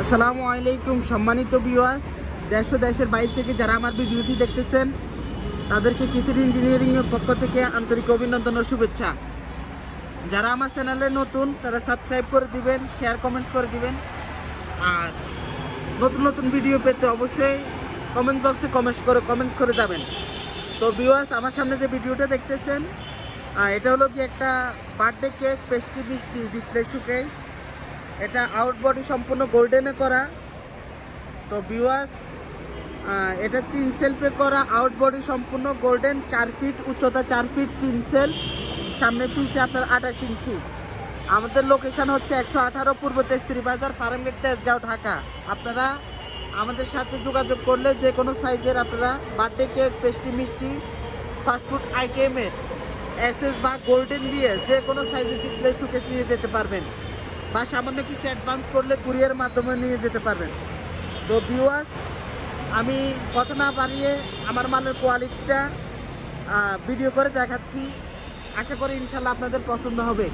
আসসালামু আলাইকুম, সম্মানিত বিওয়াস দেশ দেশের বাইরে থেকে যারা আমার ভিডিওটি দেখতেছেন, তাদেরকে কিসির ইঞ্জিনিয়ারিং এর পক্ষ থেকে আন্তরিক অভিনন্দন ও শুভেচ্ছা। যারা আমার চ্যানেলে নতুন, তারা সাবস্ক্রাইব করে দিবেন শেয়ার কমেন্টস করে দিবেন, আর নতুন নতুন ভিডিও পেতে অবশ্যই কমেন্ট বক্সে কমেন্টস করে কমেন্টস করে যাবেন। তো বিওয়াস আমার সামনে যে ভিডিওটা দেখতেছেন এটা হলো কি একটা বার্থডে কেক পেস্ট্রি মিষ্টি ডিসপ্লে শুকেস এটা আউট বডি সম্পূর্ণ গোল্ডেনে করা। তো ভিউয়ার্স এটা তিন সেলফে করা আউট বডি সম্পূর্ণ গোল্ডেন চার ফিট উচ্চতা চার ফিট তিন সেল সামনে পিছে আপনার আঠাশ ইঞ্চি। আমাদের লোকেশন হচ্ছে একশো আঠারো পূর্ব তেস্ত্রী বাজার, ফার্মগেট, তেজগাঁও, ঢাকা। আপনারা আমাদের সাথে যোগাযোগ করলে যে কোনো সাইজের আপনারা বার্থডে কেক পেস্ট্রি মিষ্টি ফাস্টফুড আইটেমের এসএস বা গোল্ডেন দিয়ে যে কোনো সাইজের ডিসপ্লে শুকেস নিয়ে যেতে পারবেন। বা সামান্য কিছু অ্যাডভান্স করলে কুরিয়ার মাধ্যমে নিয়ে যেতে পারবেন। তো ভিউয়ার্স আমি কথা না বাড়িয়ে আমার মালের কোয়ালিটিটা ভিডিও করে দেখাচ্ছি। আশা করি ইনশাল্লাহ আপনাদের পছন্দ হবে।